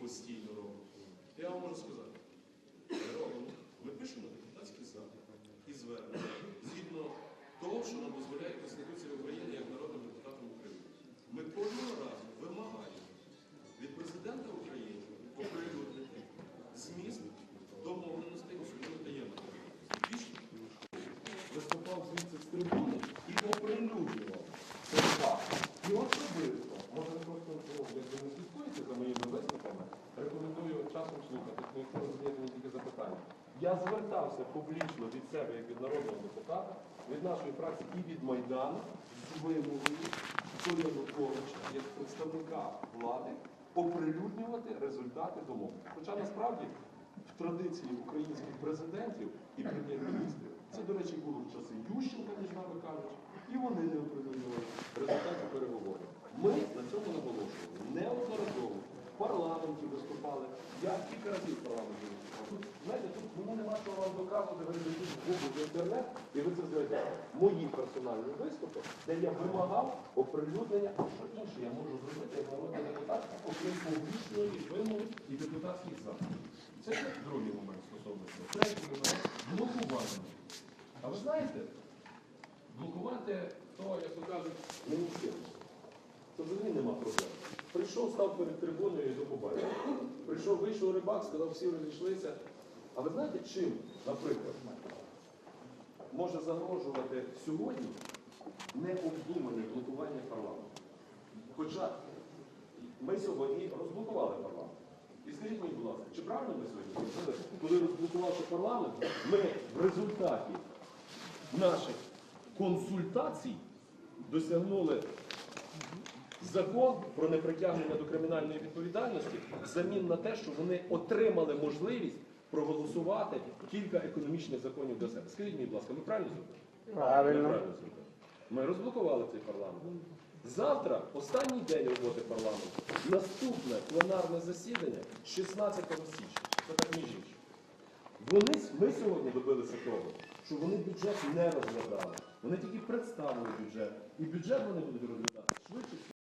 постійно робимо. Я вам можу сказати, робимо, ми пишемо депутатські запити і звернення згідно того, що нам дозволяє Конституція України як народним депутатам України. Ми кожного разу вимагаємо від президента України оприлюднити зміст домовленостей, даємо. Більше виступав звідси з трибуни і оприлюднював. І особисто, може часом слухати, якщо ви мені тільки запитання. Я звертався публічно від себе, як від народного депутата, від нашої фракції і від Майдану з вимогою до Януковича, як представника влади, оприлюднювати результати домов. Хоча насправді в традиції українських президентів і прем'єр-міністрів. Це, до речі, було в часи Ющенка, між нами кажуть, і вони не оприлюднювали результати переговорів. Ми на цьому наголошували. Неодноразово в парламенті виступали. Я кілька разів в парламенті виступав. Тут, знаєте, тут мені нема доказувати, в Google в інтернет, і ви це знайдете. Мої персональні виступи, де я вимагав оприлюднення, що інше я можу зробити як народний депутат, окрім публічної вимоги і депутатських запитів. Це другий момент стосовно цього. Третій момент блокування. А ви знаєте, блокувати то, як то кажуть, не місцево. Це взагалі нема проблем. Прийшов, став перед трибуною і до побачення. Прийшов, вийшов рибак, сказав, всі розійшлися. А ви знаєте, чим, наприклад, може загрожувати сьогодні необдумане блокування парламенту? Хоча ми сьогодні розблокували парламент. І скажіть мені, будь ласка, чи правильно ми сьогодні коли розблокувавши парламент, ми в результаті наших консультацій досягнули закон про непритягнення до кримінальної відповідальності взамін на те, що вони отримали можливість проголосувати кілька економічних законів для себе. Скажіть мені, будь ласка, ми правильно зробили? Ми Правильно. правильно зробили. Ми розблокували цей парламент. Завтра останній день роботи парламенту. Наступне пленарне засідання 16 січня. Це так між іншим. Вони, ми сьогодні добилися того, що вони бюджет не розглядали. Вони тільки представили бюджет. І бюджет вони будуть розглядати швидше.